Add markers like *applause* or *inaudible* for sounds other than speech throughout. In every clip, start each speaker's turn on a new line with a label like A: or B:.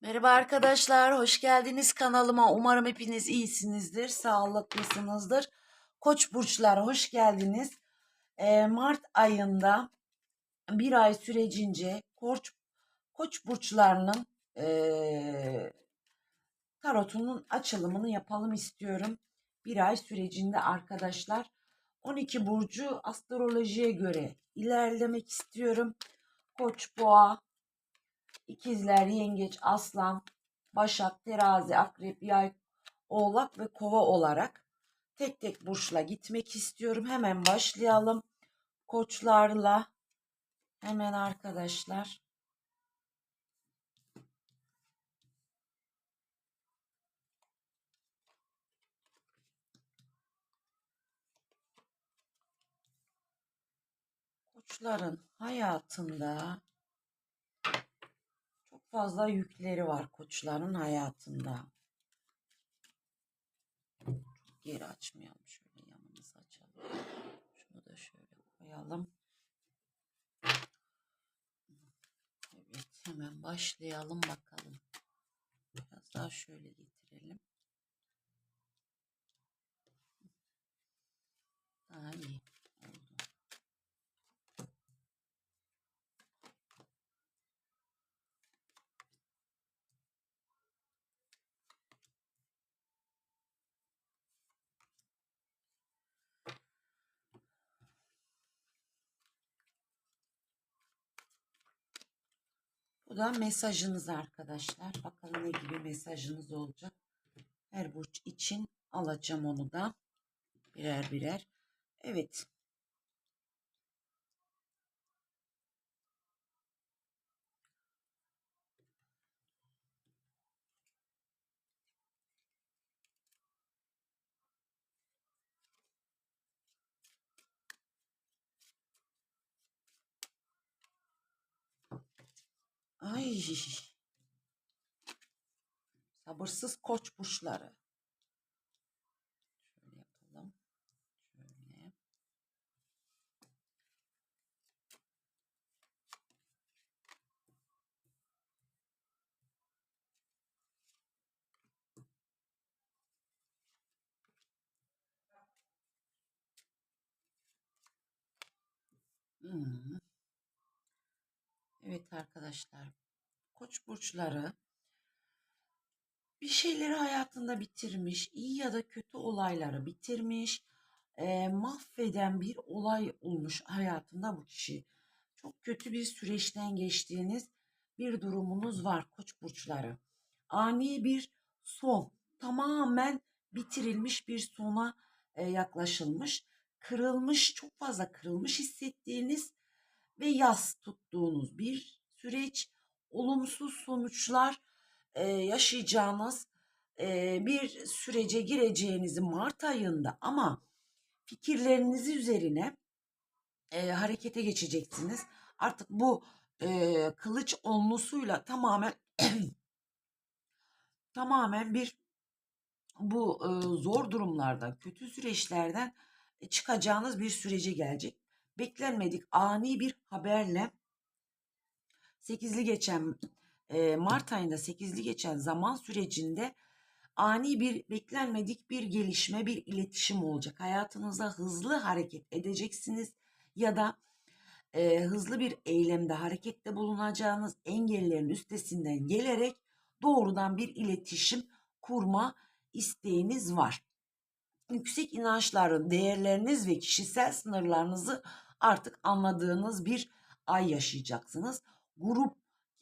A: Merhaba arkadaşlar, hoş geldiniz kanalıma. Umarım hepiniz iyisinizdir, sağlıklısınızdır. Koç burçlar hoş geldiniz. Ee, Mart ayında bir ay sürecince Koç Koç burçlarının ee, tarotunun açılımını yapalım istiyorum. Bir ay sürecinde arkadaşlar 12 burcu astrolojiye göre ilerlemek istiyorum. Koç, boğa, İkizler, Yengeç, Aslan, Başak, Terazi, Akrep, Yay, Oğlak ve Kova olarak tek tek burçla gitmek istiyorum. Hemen başlayalım. Koçlarla hemen arkadaşlar. Koçların hayatında fazla yükleri var koçların hayatında. Çok geri açmayalım. Şöyle yanımızı açalım. Şunu da şöyle koyalım. Evet hemen başlayalım bakalım. Biraz daha şöyle getirelim. Daha iyi da mesajınız arkadaşlar. Bakalım ne gibi mesajınız olacak. Her burç için alacağım onu da. Birer birer. Evet. Ay. Sabırsız koç burçları. Şöyle yapalım. Şöyle. Hmm. Evet arkadaşlar. Koç burçları bir şeyleri hayatında bitirmiş, iyi ya da kötü olayları bitirmiş, eee, mahveden bir olay olmuş hayatında bu kişi. Çok kötü bir süreçten geçtiğiniz bir durumunuz var Koç burçları. Ani bir son, tamamen bitirilmiş bir sona e, yaklaşılmış, kırılmış, çok fazla kırılmış hissettiğiniz ve yas tuttuğunuz bir süreç, olumsuz sonuçlar e, yaşayacağınız e, bir sürece gireceğinizi Mart ayında ama fikirlerinizi üzerine e, harekete geçeceksiniz. Artık bu e, kılıç onlusuyla tamamen *clears throat* tamamen bir bu e, zor durumlardan, kötü süreçlerden e, çıkacağınız bir sürece gelecek. Beklenmedik ani bir haberle 8'li geçen e, Mart ayında 8'li geçen zaman sürecinde ani bir beklenmedik bir gelişme, bir iletişim olacak. Hayatınızda hızlı hareket edeceksiniz ya da e, hızlı bir eylemde harekette bulunacağınız engellerin üstesinden gelerek doğrudan bir iletişim kurma isteğiniz var. Yüksek inançların, değerleriniz ve kişisel sınırlarınızı artık anladığınız bir ay yaşayacaksınız. Grup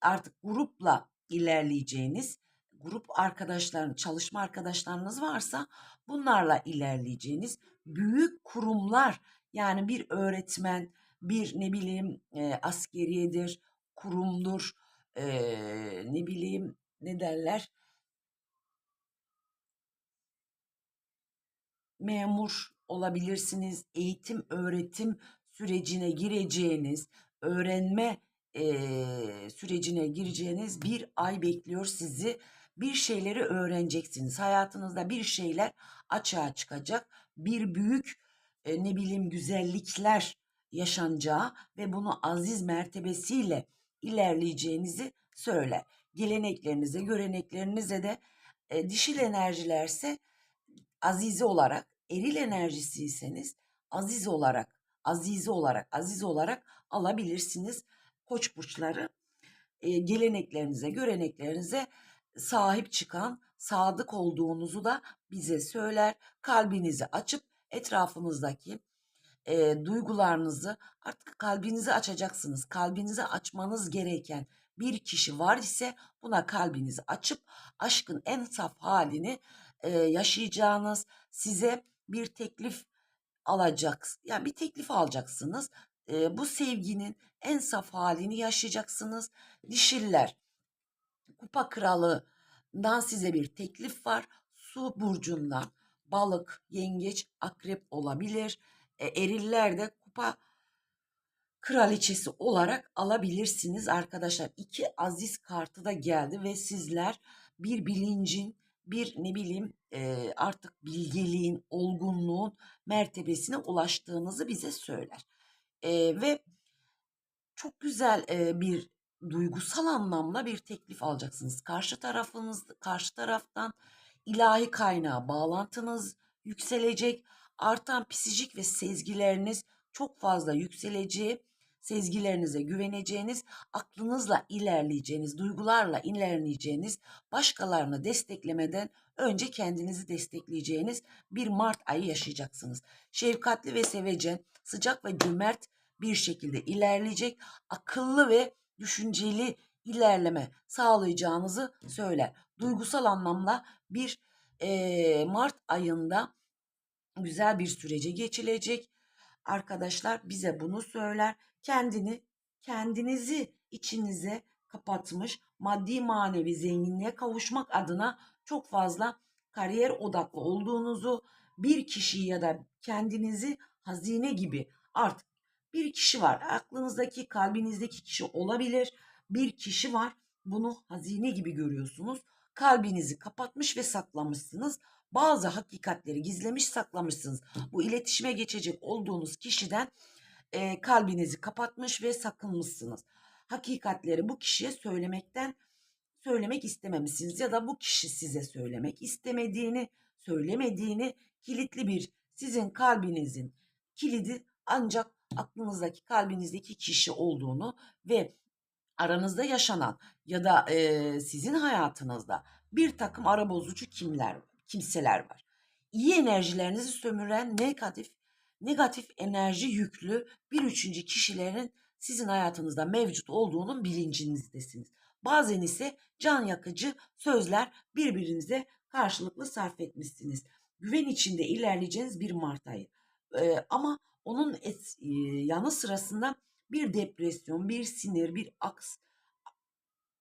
A: artık grupla ilerleyeceğiniz, grup arkadaşların, çalışma arkadaşlarınız varsa bunlarla ilerleyeceğiniz büyük kurumlar yani bir öğretmen, bir ne bileyim e, askeriyedir, kurumdur, e, ne bileyim ne derler memur olabilirsiniz. Eğitim öğretim sürecine gireceğiniz, öğrenme eee, sürecine gireceğiniz bir ay bekliyor sizi. Bir şeyleri öğreneceksiniz. Hayatınızda bir şeyler açığa çıkacak. Bir büyük e, ne bileyim güzellikler yaşanacağı ve bunu aziz mertebesiyle ilerleyeceğinizi söyler. geleneklerinize, göreneklerinize de e, dişil enerjilerse azize olarak, eril enerjisiyseniz aziz olarak, azize olarak, aziz olarak alabilirsiniz. Koç burçları e, geleneklerinize, göreneklerinize sahip çıkan, sadık olduğunuzu da bize söyler. Kalbinizi açıp etrafınızdaki e, duygularınızı artık kalbinizi açacaksınız. Kalbinizi açmanız gereken bir kişi var ise buna kalbinizi açıp aşkın en saf halini e, yaşayacağınız size bir teklif alacak yani bir teklif alacaksınız. E, bu sevginin en saf halini yaşayacaksınız. Dişiller kupa kralından size bir teklif var. Su burcundan balık, yengeç, akrep olabilir. E, eriller de kupa kraliçesi olarak alabilirsiniz arkadaşlar. İki aziz kartı da geldi ve sizler bir bilincin, bir ne bileyim e, artık bilgeliğin, olgunluğun mertebesine ulaştığınızı bize söyler. E, ve çok güzel e, bir duygusal anlamda bir teklif alacaksınız. Karşı tarafınız, karşı taraftan ilahi kaynağa bağlantınız yükselecek. Artan psikolojik ve sezgileriniz çok fazla yükseleceği, sezgilerinize güveneceğiniz, aklınızla ilerleyeceğiniz, duygularla ilerleyeceğiniz, başkalarını desteklemeden önce kendinizi destekleyeceğiniz bir Mart ayı yaşayacaksınız. Şefkatli ve sevecen, sıcak ve cömert bir şekilde ilerleyecek, akıllı ve düşünceli ilerleme sağlayacağınızı söyler. Duygusal anlamda bir e, Mart ayında güzel bir sürece geçilecek. Arkadaşlar bize bunu söyler. Kendini, kendinizi içinize kapatmış, maddi manevi zenginliğe kavuşmak adına çok fazla kariyer odaklı olduğunuzu, bir kişiyi ya da kendinizi hazine gibi artık bir kişi var. Aklınızdaki, kalbinizdeki kişi olabilir. Bir kişi var. Bunu hazine gibi görüyorsunuz. Kalbinizi kapatmış ve saklamışsınız. Bazı hakikatleri gizlemiş saklamışsınız. Bu iletişime geçecek olduğunuz kişiden e, kalbinizi kapatmış ve sakınmışsınız. Hakikatleri bu kişiye söylemekten söylemek istememişsiniz ya da bu kişi size söylemek istemediğini, söylemediğini kilitli bir sizin kalbinizin kilidi ancak aklınızdaki kalbinizdeki kişi olduğunu ve aranızda yaşanan ya da e, sizin hayatınızda bir takım ara bozucu kimler kimseler var. İyi enerjilerinizi sömüren negatif negatif enerji yüklü bir üçüncü kişilerin sizin hayatınızda mevcut olduğunun bilincinizdesiniz. Bazen ise can yakıcı sözler birbirinize karşılıklı sarf etmişsiniz. Güven içinde ilerleyeceğiniz bir Mart ayı. Ee, ama onun et, e, yanı sırasında bir depresyon, bir sinir, bir aks,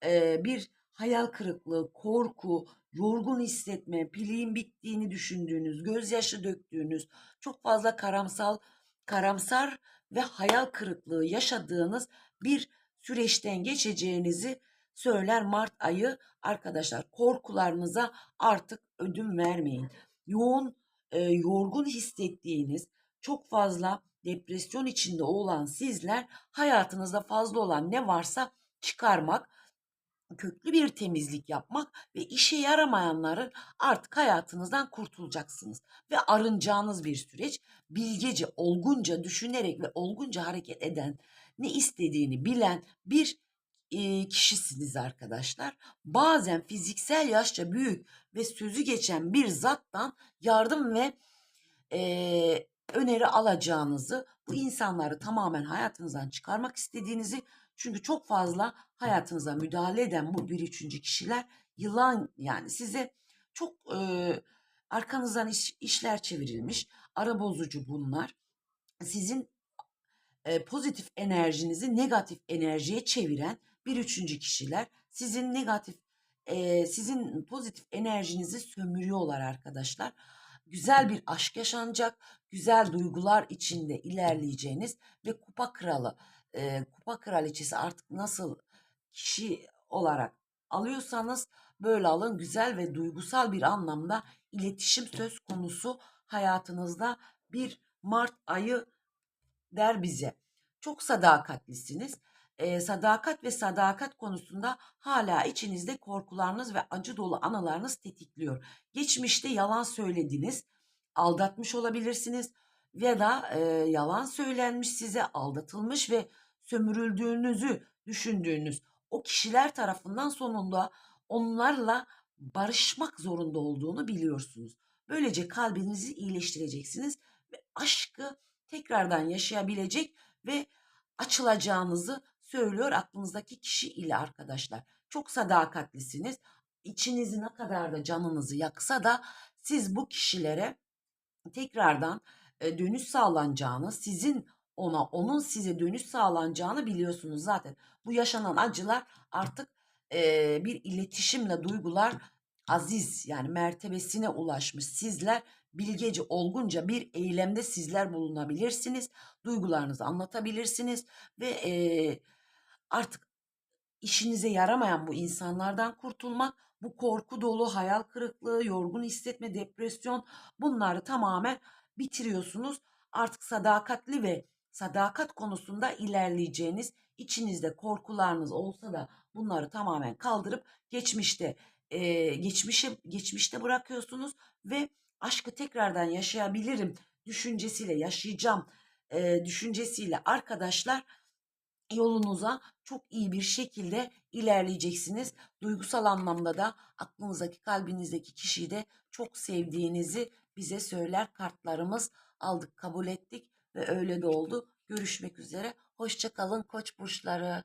A: e, bir hayal kırıklığı, korku, yorgun hissetme, piliğin bittiğini düşündüğünüz, gözyaşı döktüğünüz, çok fazla karamsal, karamsar ve hayal kırıklığı yaşadığınız bir süreçten geçeceğinizi söyler Mart ayı arkadaşlar. Korkularınıza artık ödün vermeyin. Yoğun, e, yorgun hissettiğiniz, çok fazla depresyon içinde olan sizler hayatınızda fazla olan ne varsa çıkarmak, köklü bir temizlik yapmak ve işe yaramayanların artık hayatınızdan kurtulacaksınız ve arınacağınız bir süreç. Bilgece, olgunca düşünerek ve olgunca hareket eden, ne istediğini bilen bir kişisiniz arkadaşlar. Bazen fiziksel yaşça büyük ve sözü geçen bir zattan yardım ve e, öneri alacağınızı, bu insanları tamamen hayatınızdan çıkarmak istediğinizi çünkü çok fazla hayatınıza müdahale eden bu bir üçüncü kişiler yılan yani size çok e, arkanızdan iş, işler çevrilmiş, ara bozucu bunlar. Sizin e, pozitif enerjinizi negatif enerjiye çeviren bir üçüncü kişiler sizin negatif e, sizin pozitif enerjinizi sömürüyorlar arkadaşlar güzel bir aşk yaşanacak, güzel duygular içinde ilerleyeceğiniz ve kupa kralı, e, kupa kraliçesi artık nasıl kişi olarak alıyorsanız böyle alın. Güzel ve duygusal bir anlamda iletişim söz konusu hayatınızda bir Mart ayı der bize. Çok sadakatlisiniz. Eee, sadakat ve sadakat konusunda hala içinizde korkularınız ve acı dolu anılarınız tetikliyor. Geçmişte yalan söylediniz, aldatmış olabilirsiniz ya da eee, yalan söylenmiş size, aldatılmış ve sömürüldüğünüzü düşündüğünüz o kişiler tarafından sonunda onlarla barışmak zorunda olduğunu biliyorsunuz. Böylece kalbinizi iyileştireceksiniz ve aşkı tekrardan yaşayabilecek ve açılacağınızı söylüyor aklınızdaki kişi ile arkadaşlar. Çok sadakatlisiniz. İçinizi ne kadar da canınızı yaksa da siz bu kişilere tekrardan e, dönüş sağlanacağını, sizin ona, onun size dönüş sağlanacağını biliyorsunuz zaten. Bu yaşanan acılar artık e, bir iletişimle duygular aziz yani mertebesine ulaşmış. Sizler bilgece, olgunca bir eylemde sizler bulunabilirsiniz. Duygularınızı anlatabilirsiniz ve e, artık işinize yaramayan bu insanlardan kurtulmak, bu korku dolu hayal kırıklığı, yorgun hissetme, depresyon bunları tamamen bitiriyorsunuz. Artık sadakatli ve sadakat konusunda ilerleyeceğiniz, içinizde korkularınız olsa da bunları tamamen kaldırıp geçmişte eee, geçmişe geçmişte bırakıyorsunuz ve aşkı tekrardan yaşayabilirim düşüncesiyle yaşayacağım eee, düşüncesiyle arkadaşlar yolunuza çok iyi bir şekilde ilerleyeceksiniz. Duygusal anlamda da aklınızdaki, kalbinizdeki kişiyi de çok sevdiğinizi bize söyler kartlarımız. Aldık, kabul ettik ve öyle de oldu. Görüşmek üzere. Hoşça kalın koç burçları.